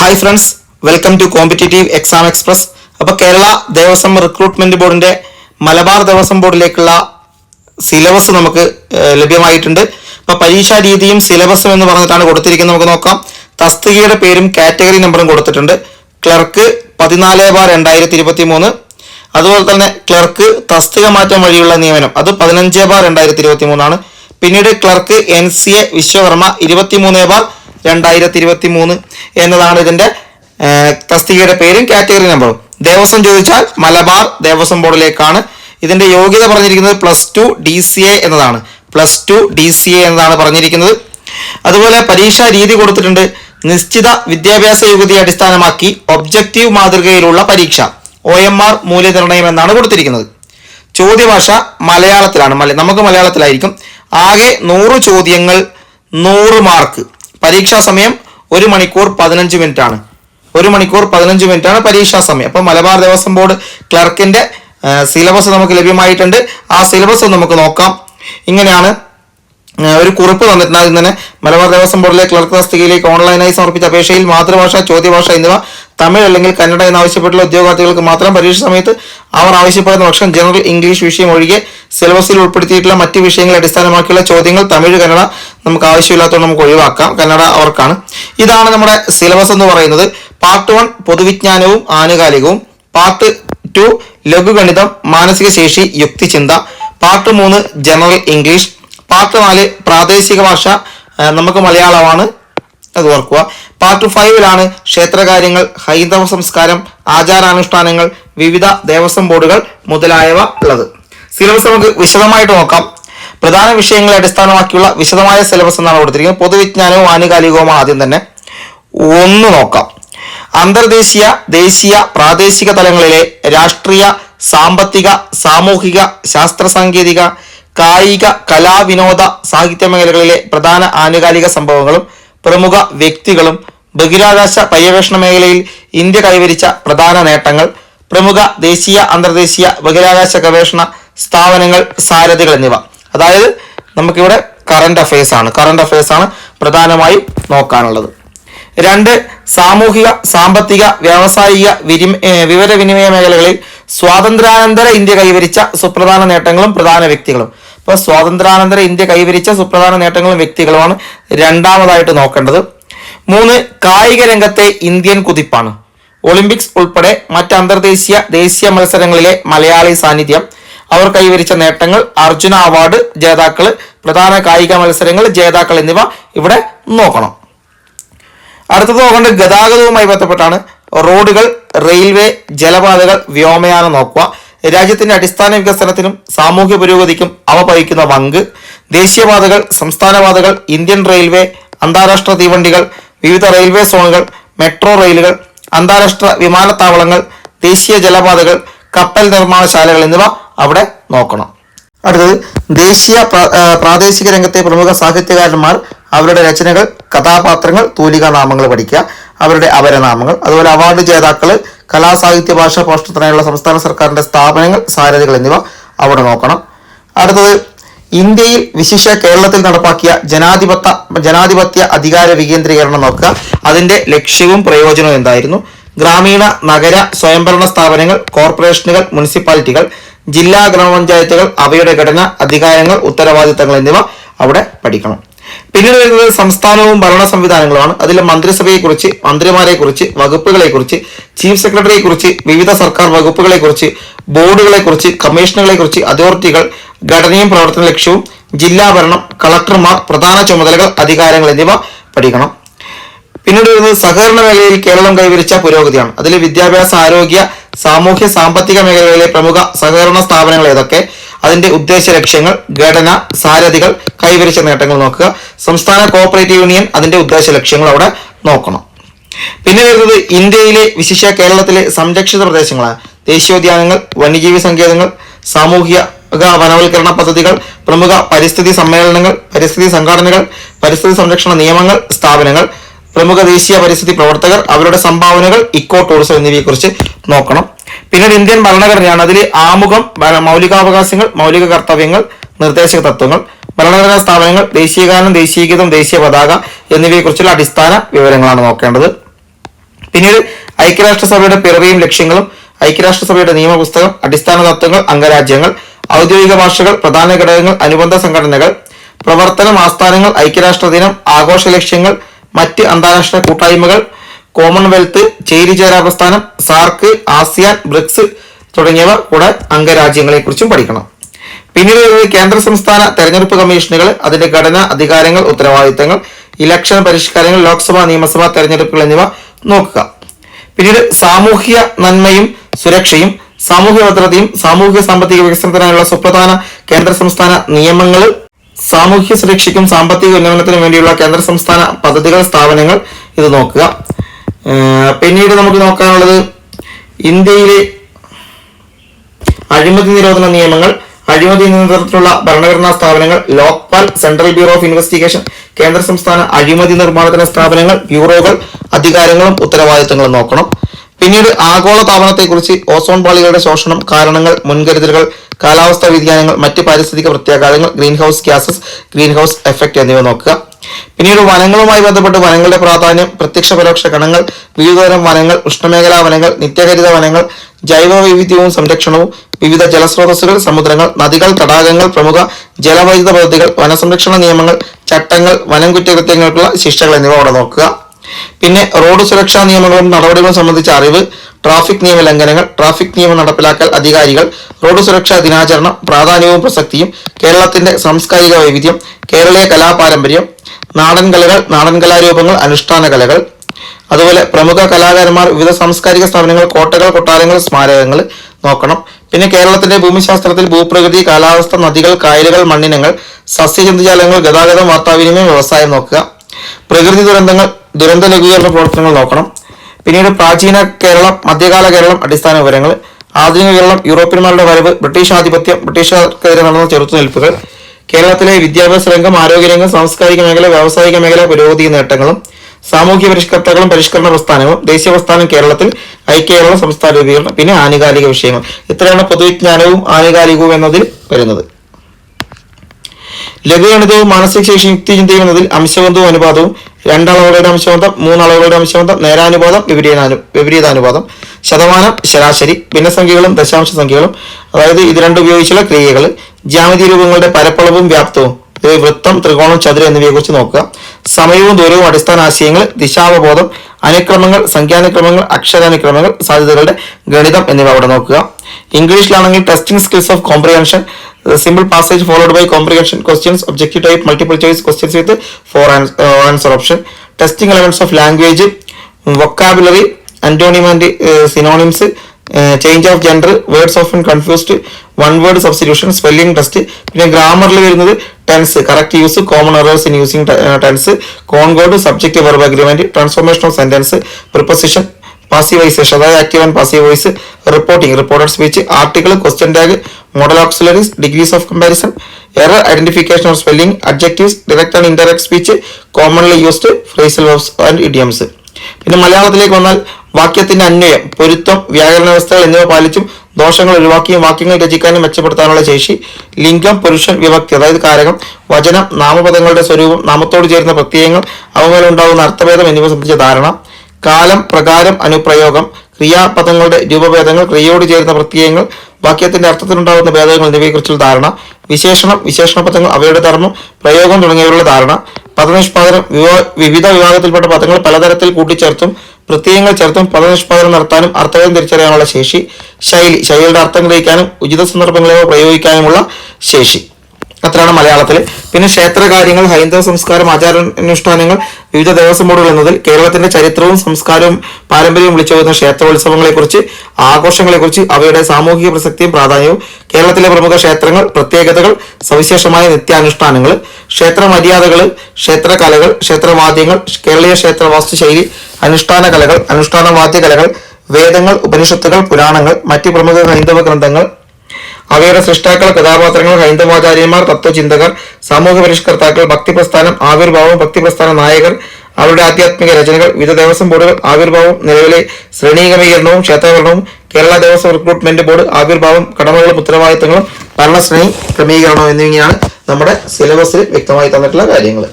Hi friends welcome to competitive exam express അപ്പോൾ Kerala Devaswom recruitment ബോർഡിന്റെ Malabar Devaswom ബോർഡിലേക്കുള്ള syllabus നമുക്ക് ലഭ്യമായിട്ടുണ്ട്. അപ്പോൾ പരീക്ഷാ രീതിയും സിലബസും എന്ന് പറഞ്ഞിട്ടാണ് കൊടുത്തിരിക്കുന്നത്. നമുക്ക് നോക്കാം. തസ്തികയുടെ പേരും കാറ്റഗറി നമ്പറും കൊടുത്തിട്ടുണ്ട്. ക്ലർക്ക് പതിനാല് ബാർ രണ്ടായിരത്തി ഇരുപത്തി മൂന്ന് അതുപോലെ തന്നെ ക്ലർക്ക് തസ്തിക മാറ്റം വഴിയുള്ള നിയമനം. അത് പതിനഞ്ച് ബാർ രണ്ടായിരത്തി ഇരുപത്തി മൂന്നാണ് പിന്നീട് clerk N C A Vishwakarma ഇരുപത്തി മൂന്ന് ബാർ രണ്ടായിരത്തി ഇരുപത്തി മൂന്ന് എന്നതാണ് ഇതിന്റെ തസ്തികയുടെ പേരും കാറ്റഗറി നമ്പറും. ദേവസ്വം ചോദിച്ചാൽ മലബാർ ദേവസ്വം ബോർഡിലേക്കാണ്. ഇതിന്റെ യോഗ്യത പറഞ്ഞിരിക്കുന്നത് plus two D C A എന്നതാണ്. Plus two D C A എന്നതാണ് പറഞ്ഞിരിക്കുന്നത്. അതുപോലെ പരീക്ഷാ രീതി കൊടുത്തിട്ടുണ്ട്. നിശ്ചിത വിദ്യാഭ്യാസ യോഗ്യതയെ അടിസ്ഥാനമാക്കി ഒബ്ജക്റ്റീവ് മാതൃകയിലുള്ള പരീക്ഷ. ഒ എം ആർ മൂല്യനിർണയം എന്നാണ് കൊടുത്തിരിക്കുന്നത്. ചോദ്യഭാഷ മലയാളത്തിലാണ്. മല നമുക്ക് മലയാളത്തിലായിരിക്കും. ആകെ നൂറ് ചോദ്യങ്ങൾ നൂറ് മാർക്ക്. പരീക്ഷാ സമയം ഒരു മണിക്കൂർ പതിനഞ്ച് മിനിറ്റ് ആണ് ഒരു മണിക്കൂർ പതിനഞ്ച് മിനിറ്റ് ആണ് പരീക്ഷാ സമയം. അപ്പോൾ മലബാർ ദേവസ്വം ബോർഡ് ക്ലർക്കിന്റെ സിലബസ് നമുക്ക് ലഭ്യമായിട്ടുണ്ട്. ആ സിലബസ് നമുക്ക് നോക്കാം. ഇങ്ങനെയാണ് ഒരു കുറിപ്പ് തന്നിട്ടുണ്ട്. തന്നെ മലബാർ ദേവസ്വം ബോർഡിലെ ക്ലർക്ക് തസ്തികയിലേക്ക് ഓൺലൈനായി സമർപ്പിച്ച അപേക്ഷയിൽ മാതൃഭാഷ ചോദ്യഭാഷ എന്നിവ തമിഴ് അല്ലെങ്കിൽ കന്നഡ എന്ന് എന്നാവശ്യപ്പെട്ടുള്ള ഉദ്യോഗാർത്ഥികൾക്ക് മാത്രം പരീക്ഷ സമയത്ത് അവർ ആവശ്യപ്പെടുന്ന പക്ഷം ജനറൽ ഇംഗ്ലീഷ് വിഷയം ഒഴികെ സിലബസിൽ ഉൾപ്പെടുത്തിയിട്ടുള്ള മറ്റ് വിഷയങ്ങളെ അടിസ്ഥാനമാക്കിയുള്ള ചോദ്യങ്ങൾ തമിഴ് കന്നഡ നമുക്ക് ആവശ്യമില്ലാത്തതുകൊണ്ട് നമുക്ക് ഒഴിവാക്കാം. കന്നഡ അവർക്കാണ്. ഇതാണ് നമ്മുടെ സിലബസ് എന്ന് പറയുന്നത്. പാർട്ട് വൺ പൊതുവിജ്ഞാനവും ആനുകാലികവും. പാർട്ട് ടു ലഘുഗണിതം മാനസിക ശേഷി യുക്തിചിന്ത. പാർട്ട് മൂന്ന് ജനറൽ ഇംഗ്ലീഷ്. പാർട്ട് നാല് പ്രാദേശിക ഭാഷ നമുക്ക് മലയാളമാണ്. അത് ഓർക്കുക. പാർട്ട് ഫൈവിലാണ് ക്ഷേത്രകാര്യങ്ങൾ ഹൈന്ദവ സംസ്കാരം ആചാരാനുഷ്ഠാനങ്ങൾ വിവിധ ദേവസ്വം ബോർഡുകൾ മുതലായവ ഉള്ളത്. സിലബസ് നമുക്ക് വിശദമായിട്ട് നോക്കാം. പ്രധാന വിഷയങ്ങളെ അടിസ്ഥാനമാക്കിയുള്ള വിശദമായ സിലബസ് എന്നാണ് കൊടുത്തിരിക്കുന്നത്. പൊതുവിജ്ഞാനവും ആനുകാലികവും ആദ്യം തന്നെ. ഒന്ന് നോക്കാം. അന്തർദേശീയ ദേശീയ പ്രാദേശിക തലങ്ങളിലെ രാഷ്ട്രീയ സാമ്പത്തിക സാമൂഹിക ശാസ്ത്ര സാങ്കേതിക കായിക കലാ വിനോദ സാഹിത്യ മേഖലകളിലെ പ്രധാന ആനുകാലിക സംഭവങ്ങളും പ്രമുഖ വ്യക്തികളും ബഹിരാകാശ പര്യവേഷണ മേഖലയിൽ ഇന്ത്യ കൈവരിച്ച പ്രധാന നേട്ടങ്ങൾ പ്രമുഖ ദേശീയ അന്തർദേശീയ ബഹിരാകാശ ഗവേഷണ സ്ഥാപനങ്ങൾ സാരഥികൾ എന്നിവ. അതായത് നമുക്കിവിടെ കറണ്ട് അഫയേഴ്സ് ആണ്. കറണ്ട് അഫയേഴ്സ് ആണ് പ്രധാനമായും നോക്കാനുള്ളത്. രണ്ട് സാമൂഹിക സാമ്പത്തിക വ്യാവസായിക വിരിമ വിവരവിനിമയ മേഖലകളിൽ സ്വാതന്ത്ര്യാനന്തര ഇന്ത്യ കൈവരിച്ച സുപ്രധാന നേട്ടങ്ങളും പ്രധാന വ്യക്തികളും. അപ്പോൾ സ്വാതന്ത്ര്യാനന്തര ഇന്ത്യ കൈവരിച്ച സുപ്രധാന നേട്ടങ്ങളും വ്യക്തികളുമാണ് രണ്ടാമതായിട്ട് നോക്കേണ്ടത്. മൂന്ന് കായിക രംഗത്തെ ഇന്ത്യൻ കുതിപ്പാണ്. ഒളിമ്പിക്സ് ഉൾപ്പെടെ മറ്റ് അന്തർദേശീയ ദേശീയ മത്സരങ്ങളിലെ മലയാളി സാന്നിധ്യം. അവർ കൈവരിച്ച നേട്ടങ്ങൾ അർജുന അവാർഡ് ജേതാക്കൾ പ്രധാന കായിക മത്സരങ്ങൾ ജേതാക്കൾ എന്നിവ ഇവിടെ നോക്കണം. അടുത്തത് നോക്കേണ്ടത് ഗതാഗതവുമായി ബന്ധപ്പെട്ടാണ്. റോഡുകൾ റെയിൽവേ ജലപാതകൾ വ്യോമയാനം നോക്കുക. രാജ്യത്തിന്റെ അടിസ്ഥാന വികസനത്തിനും സാമൂഹ്യ പുരോഗതിക്കും അവ വഹിക്കുന്ന പങ്ക്. ദേശീയപാതകൾ സംസ്ഥാനപാതകൾ ഇന്ത്യൻ റെയിൽവേ അന്താരാഷ്ട്ര തീവണ്ടികൾ വിവിധ റെയിൽവേ സോണുകൾ മെട്രോ റെയിലുകൾ അന്താരാഷ്ട്ര വിമാനത്താവളങ്ങൾ ദേശീയ ജലപാതകൾ കപ്പൽ നിർമ്മാണശാലകൾ എന്നിവ അവിടെ നോക്കണം. അടുത്തത് ദേശീയ പ്രാദേശിക രംഗത്തെ പ്രമുഖ സാഹിത്യകാരന്മാർ അവരുടെ രചനകൾ കഥാപാത്രങ്ങൾ തൂലികാനാമങ്ങൾ പഠിക്കുക. അവരുടെ അപരനാമങ്ങൾ അതുപോലെ അവാർഡ് ജേതാക്കൾ കലാസാഹിത്യ ഭാഷാ പോഷണത്തിനായുള്ള സംസ്ഥാന സർക്കാരിന്റെ സ്ഥാപനങ്ങൾ സാരഥികൾ എന്നിവ അവിടെ നോക്കണം. അടുത്തത് ഇന്ത്യയിൽ വിശിഷ്യ കേരളത്തിൽ നടപ്പാക്കിയ ജനാധിപത്യ ജനാധിപത്യ അധികാര വികേന്ദ്രീകരണം നോക്കുക. അതിന്റെ ലക്ഷ്യവും പ്രയോജനവും എന്തായിരുന്നു? ഗ്രാമീണ നഗര സ്വയംഭരണ സ്ഥാപനങ്ങൾ കോർപ്പറേഷനുകൾ മുനിസിപ്പാലിറ്റികൾ ജില്ലാ ഗ്രാമപഞ്ചായത്തുകൾ അവയുടെ ഘടന അധികാരങ്ങൾ ഉത്തരവാദിത്തങ്ങൾ എന്നിവ അവിടെ പഠിക്കണം. പിന്നീട് വരുന്നത് സംസ്ഥാനവും ഭരണ സംവിധാനങ്ങളുമാണ്. അതിൽ കുറിച്ച് വകുപ്പുകളെ കുറിച്ച് ചീഫ് സെക്രട്ടറിയെ കുറിച്ച് വിവിധ സർക്കാർ വകുപ്പുകളെ കുറിച്ച് ബോർഡുകളെ കുറിച്ച് കമ്മീഷനുകളെ കുറിച്ച് അതോറിറ്റികൾ ഘടനയും പ്രവർത്തന ലക്ഷ്യവും ജില്ലാ ഭരണം കളക്ടർമാർ പ്രധാന ചുമതലകൾ അധികാരങ്ങൾ എന്നിവ പഠിക്കണം. പിന്നീട് വരുന്നത് സഹകരണ മേഖലയിൽ കേരളം കൈവരിച്ച പുരോഗതിയാണ്. അതിൽ വിദ്യാഭ്യാസ ആരോഗ്യ സാമൂഹ്യ സാമ്പത്തിക മേഖലകളിലെ പ്രമുഖ സഹകരണ സ്ഥാപനങ്ങൾ ഏതൊക്കെ? അതിന്റെ ഉദ്ദേശ ലക്ഷ്യങ്ങൾ ഘടന സാരഥികൾ കൈവരിച്ച നേട്ടങ്ങൾ നോക്കുക. സംസ്ഥാന കോഓപ്പറേറ്റീവ് യൂണിയൻ അതിന്റെ ഉദ്ദേശ ലക്ഷ്യങ്ങൾ അവിടെ നോക്കണം. പിന്നെ വരുന്നത് ഇന്ത്യയിലെ വിശിഷ്യ കേരളത്തിലെ സംരക്ഷിത പ്രദേശങ്ങളാണ്. ദേശീയോദ്യാനങ്ങൾ വന്യജീവി സങ്കേതങ്ങൾ സാമൂഹിക വനവൽക്കരണ പദ്ധതികൾ പ്രമുഖ പരിസ്ഥിതി സമ്മേളനങ്ങൾ പരിസ്ഥിതി സംഘടനകൾ പരിസ്ഥിതി സംരക്ഷണ നിയമങ്ങൾ സ്ഥാപനങ്ങൾ പ്രമുഖ ദേശീയ പരിസ്ഥിതി പ്രവർത്തകർ അവരുടെ സംഭാവനകൾ ഇക്കോ ടൂറിസം എന്നിവയെക്കുറിച്ച് നോക്കണം. പിന്നീട് ഇന്ത്യൻ ഭരണഘടനയാണ്. അതിൽ ആമുഖം മൗലികാവകാശങ്ങൾ മൗലിക കർത്തവ്യങ്ങൾ നിർദ്ദേശക തത്വങ്ങൾ ഭരണഘടനാ സ്ഥാപനങ്ങൾ ദേശീയഗാനം ദേശീയഗീതം ദേശീയ പതാക എന്നിവയെക്കുറിച്ചുള്ള അടിസ്ഥാന വിവരങ്ങളാണ് നോക്കേണ്ടത്. പിന്നീട് ഐക്യരാഷ്ട്രസഭയുടെ പിറവിയും ലക്ഷ്യങ്ങളും ഐക്യരാഷ്ട്രസഭയുടെ നിയമപുസ്തകം അടിസ്ഥാന തത്വങ്ങൾ അംഗരാജ്യങ്ങൾ ഔദ്യോഗിക ഭാഷകൾ പ്രധാന ഘടകങ്ങൾ അനുബന്ധ സംഘടനകൾ പ്രവർത്തനം ആസ്ഥാനങ്ങൾ ഐക്യരാഷ്ട്ര ദിനം ആഘോഷ ലക്ഷ്യങ്ങൾ മറ്റ് അന്താരാഷ്ട്ര കൂട്ടായ്മകൾ കോമൺവെൽത്ത് ചേരിചേരാ പ്രസ്ഥാനം സാർക്ക് ആസിയാൻ ബ്രിക്സ് തുടങ്ങിയവ കൂടെ അംഗരാജ്യങ്ങളെ കുറിച്ചും പഠിക്കണം. പിന്നീട് കേന്ദ്ര സംസ്ഥാന തെരഞ്ഞെടുപ്പ് കമ്മീഷനുകൾ അതിന്റെ ഘടന അധികാരങ്ങൾ ഉത്തരവാദിത്തങ്ങൾ ഇലക്ഷൻ പരിഷ്കാരങ്ങൾ ലോക്സഭാ നിയമസഭാ തെരഞ്ഞെടുപ്പുകൾ എന്നിവ നോക്കുക. പിന്നീട് സാമൂഹ്യ നന്മയും സുരക്ഷയും സാമൂഹ്യ ഭദ്രതയും സാമൂഹ്യ സാമ്പത്തിക വികസനത്തിനായുള്ള സുപ്രധാന കേന്ദ്ര സംസ്ഥാന നിയമങ്ങൾ സാമൂഹ്യ സുരക്ഷയ്ക്കും സാമ്പത്തിക ഉന്നമനത്തിനും വേണ്ടിയുള്ള കേന്ദ്ര സംസ്ഥാന പദ്ധതികൾ സ്ഥാപനങ്ങൾ ഇത് നോക്കുക. പിന്നീട് നമുക്ക് നോക്കാനുള്ളത് ഇന്ത്യയിലെ അഴിമതി നിരോധന നിയമങ്ങൾ അഴിമതി നിയന്ത്രണത്തിലുള്ള ഭരണഘടനാ സ്ഥാപനങ്ങൾ Lokpal central bureau of investigation കേന്ദ്ര സംസ്ഥാന അഴിമതി നിർമ്മാണത്തിന് സ്ഥാപനങ്ങൾ ബ്യൂറോകൾ അധികാരങ്ങളും ഉത്തരവാദിത്തങ്ങളും നോക്കണം. പിന്നീട് ആഗോള താപനത്തെക്കുറിച്ച് ഓസോൺ പാളികളുടെ ശോഷണം കാരണങ്ങൾ മുൻകരുതലുകൾ കാലാവസ്ഥാ വ്യതിയാനങ്ങൾ മറ്റ് പാരിസ്ഥിതിക പ്രത്യാഘാതങ്ങൾ greenhouse gases greenhouse effect എന്നിവ നോക്കുക. പിന്നീട് വനങ്ങളുമായി ബന്ധപ്പെട്ട് വനങ്ങളുടെ പ്രാധാന്യം പ്രത്യക്ഷ പരോക്ഷ ഗണങ്ങൾ വിവിധതരം വനങ്ങൾ ഉഷ്ണമേഖലാ വനങ്ങൾ നിത്യഹരിത വനങ്ങൾ ജൈവ വൈവിധ്യവും സംരക്ഷണവും വിവിധ ജലസ്രോതസ്സുകൾ സമുദ്രങ്ങൾ നദികൾ തടാകങ്ങൾ പ്രമുഖ ജലവൈദ്യുത പദ്ധതികൾ വനസംരക്ഷണ നിയമങ്ങൾ ചട്ടങ്ങൾ വനം കുറ്റകൃത്യങ്ങൾക്കുള്ള ശിക്ഷകൾ എന്നിവ അവിടെ നോക്കുക. പിന്നെ റോഡ് സുരക്ഷാ നിയമങ്ങളും നടപടികളും സംബന്ധിച്ച അറിവ് ട്രാഫിക് നിയമ ലംഘനങ്ങൾ ട്രാഫിക് നിയമം നടപ്പിലാക്കൽ അധികാരികൾ റോഡ് സുരക്ഷാ ദിനാചരണം പ്രാധാന്യവും പ്രസക്തിയും കേരളത്തിന്റെ സാംസ്കാരിക വൈവിധ്യം കേരളീയ കലാപാരമ്പര്യം നാടൻ കലകൾ നാടൻ കലാരൂപങ്ങൾ അനുഷ്ഠാന കലകൾ. അതുപോലെ പ്രമുഖ കലാകാരന്മാർ വിവിധ സാംസ്കാരിക സ്ഥാപനങ്ങൾ കോട്ടകൾ കൊട്ടാരങ്ങൾ സ്മാരകങ്ങൾ നോക്കണം. പിന്നെ കേരളത്തിന്റെ ഭൂമിശാസ്ത്രത്തിൽ ഭൂപ്രകൃതി കാലാവസ്ഥ നദികൾ കായലുകൾ മണ്ണിനങ്ങൾ സസ്യജന്തുജാലങ്ങൾ ഗതാഗതം വാർത്താവിനിമയം വ്യവസായം നോക്കുക. പ്രകൃതി ദുരന്തങ്ങൾ ദുരന്ത ലഘൂകരണ പ്രവർത്തനങ്ങൾ നോക്കണം. പിന്നീട് പ്രാചീന കേരളം മധ്യകാല കേരളം അടിസ്ഥാന വിവരങ്ങൾ. ആധുനിക കേരളം യൂറോപ്യന്മാരുടെ വരവ് ബ്രിട്ടീഷ് ആധിപത്യം ബ്രിട്ടീഷുകാർക്കെതിരെ നടന്ന ചെറുത്തുനിൽപ്പുകൾ. കേരളത്തിലെ വിദ്യാഭ്യാസ രംഗം ആരോഗ്യരംഗം സാംസ്കാരിക മേഖല വ്യാവസായിക മേഖല പുരോഗതി നേട്ടങ്ങളും സാമൂഹ്യ പരിഷ്കർത്താക്കളും പരിഷ്കരണ പ്രസ്ഥാനവും ദേശീയ പ്രസ്ഥാനം കേരളത്തിൽ ഐക്യകേരള സംസ്ഥാന രൂപീകരണം പിന്നെ ആനുകാലിക വിഷയങ്ങൾ. ഇത്രയാണ് പൊതുവിജ്ഞാനവും ആനുകാലികവും എന്നതിൽ വരുന്നത്. ലഘുഗണിതവും മാനസിക ശേഷി യുക്തിചിന്തയും എന്നതിൽ അംശബന്ധവും അനുപാതവും രണ്ടളവുകളുടെ അംശബന്ധം മൂന്നളവുകളുടെ അംശബന്ധം നേരാനുപാതം വിപരീതാനു വിപരീതാനുപാതം. ശതമാനം ശരാശരി ഭിന്നസംഖ്യകളും ദശാംശ സംഖ്യകളും അതായത് ഇത് രണ്ടും ഉപയോഗിച്ചുള്ള ക്രിയകൾ ജ്യാമിതി രൂപങ്ങളുടെ പരപ്പളവും വ്യാപ്തവും വൃത്തം ത്രികോണം ചതുരം എന്നിവയെ കുറിച്ച് നോക്കുക. സമയവും ദൂരവും അടിസ്ഥാന ആശയങ്ങൾ ദിശാവബോധം അനുക്രമങ്ങൾ സംഖ്യാനുക്രമങ്ങൾ അക്ഷരാനുക്രമങ്ങൾ സാധ്യതകളുടെ ഗണിതം എന്നിവ അവിടെ നോക്കുക. ഇംഗ്ലീഷിലാണെങ്കിൽ testing skills of comprehension simple passage followed by comprehension questions objective type multiple choice questions with four answer option. Testing elements of language vocabulary antonym synonyms change of gender words of confused one word substitution spelling test പിന്നെ ഗ്രാമറിൽ വരുന്നത് tense correct use common errors in using tense concord subject verb agreement transformation of sentence preposition Passi passivization അതായത് active and passive voice reporting reported speech article question tag modal auxiliaries degrees of comparison error identification of spelling adjectives direct and indirect speech commonly used phrasal verbs and idioms പിന്നെ മലയാളത്തിലേക്ക് വന്നാൽ വാക്യത്തിന്റെ അന്വയം പൊരുത്തം വ്യാകരണ വ്യവസ്ഥകൾ എന്നിവ പാലിച്ചും ദോഷങ്ങൾ ഒഴിവാക്കിയും വാക്യങ്ങൾ രചിക്കാനും മെച്ചപ്പെടുത്താനുള്ള ശേഷി ലിംഗം പുരുഷൻ വിഭക്തി അതായത് കാരകം വചനം നാമപദങ്ങളുടെ സ്വരൂപം നാമത്തോട് ചേരുന്ന പ്രത്യയങ്ങൾ അവമേലെ ഉണ്ടാകുന്ന അർത്ഥഭേദം എന്നിവ സംബന്ധിച്ച ധാരണ കാലം പ്രകാരം അനുപ്രയോഗം ക്രിയാപദങ്ങളുടെ രൂപഭേദങ്ങൾ ക്രിയയോട് ചേരുന്ന പ്രത്യയങ്ങൾ വാക്യത്തിന്റെ അർത്ഥത്തിലുണ്ടാകുന്ന ഭേദങ്ങൾ എന്നിവയെക്കുറിച്ചുള്ള ധാരണ വിശേഷണം വിശേഷണ പദങ്ങൾ അവയുടെ ധർമ്മം പ്രയോഗം തുടങ്ങിയവരുടെ ധാരണ പദനിഷ്പാദനം വിവിധ വിഭാഗത്തിൽപ്പെട്ട പദങ്ങൾ പലതരത്തിൽ കൂട്ടിച്ചേർത്തും പ്രത്യയങ്ങൾ ചേർത്തും പദനിഷ്പാദനം നടത്താനും അർത്ഥകം തിരിച്ചറിയാനുള്ള ശേഷി ശൈലി ശൈലിയുടെ അർത്ഥം ഗ്രഹിക്കാനും ഉചിത സന്ദർഭങ്ങളിലോ പ്രയോഗിക്കാനുമുള്ള ശേഷി. അത്രയാണ് മലയാളത്തിൽ. പിന്നെ ക്ഷേത്രകാര്യങ്ങൾ ഹൈന്ദവ സംസ്കാരം ആചാരാനുഷ്ഠാനങ്ങൾ വിവിധ ദേവസ്വം ബോർഡുകൾ എന്നതിൽ കേരളത്തിന്റെ ചരിത്രവും സംസ്കാരവും പാരമ്പര്യവും വിളിച്ചു വരുന്ന ക്ഷേത്രോത്സവങ്ങളെക്കുറിച്ച് ആഘോഷങ്ങളെക്കുറിച്ച് അവയുടെ സാമൂഹിക പ്രസക്തിയും പ്രാധാന്യവും കേരളത്തിലെ പ്രമുഖ ക്ഷേത്രങ്ങൾ പ്രത്യേകതകൾ സവിശേഷമായ നിത്യാനുഷ്ഠാനങ്ങൾ ക്ഷേത്ര മര്യാദകൾ ക്ഷേത്രകലകൾ ക്ഷേത്രവാദ്യങ്ങൾ കേരളീയ ക്ഷേത്ര വാസ്തുശൈലി അനുഷ്ഠാന കലകൾ അനുഷ്ഠാന വാദ്യകലകൾ വേദങ്ങൾ ഉപനിഷത്തുകൾ പുരാണങ്ങൾ മറ്റ് പ്രമുഖ ഹൈന്ദവ ഗ്രന്ഥങ്ങൾ അവയുടെ സൃഷ്ടാക്കൾ കഥാപാത്രങ്ങൾ ഹൈന്ദവാചാര്യന്മാർ തത്വചിന്തകർ സാമൂഹ്യ പരിഷ്കർത്താക്കൾ ഭക്തിപ്രസ്ഥാനം ആവിർഭാവം ഭക്തിപ്രസ്ഥാന നായകർ അവരുടെ ആധ്യാത്മിക രചനകൾ വിവിധ ദേവസ്വം ബോർഡുകൾ ആവിർഭാവം നിലവിലെ ശ്രേണീകമീകരണവും ക്ഷേത്രഭരണവും കേരള ദേവസ്വം റിക്രൂട്ട്മെന്റ് ബോർഡ് ആവിർഭാവം കടമകളും ഉത്തരവാദിത്തങ്ങളും ഭരണശ്രേണി ക്രമീകരണവും എന്നിവയാണ് നമ്മുടെ സിലബസിൽ വ്യക്തമായി തന്നിട്ടുള്ള കാര്യങ്ങൾ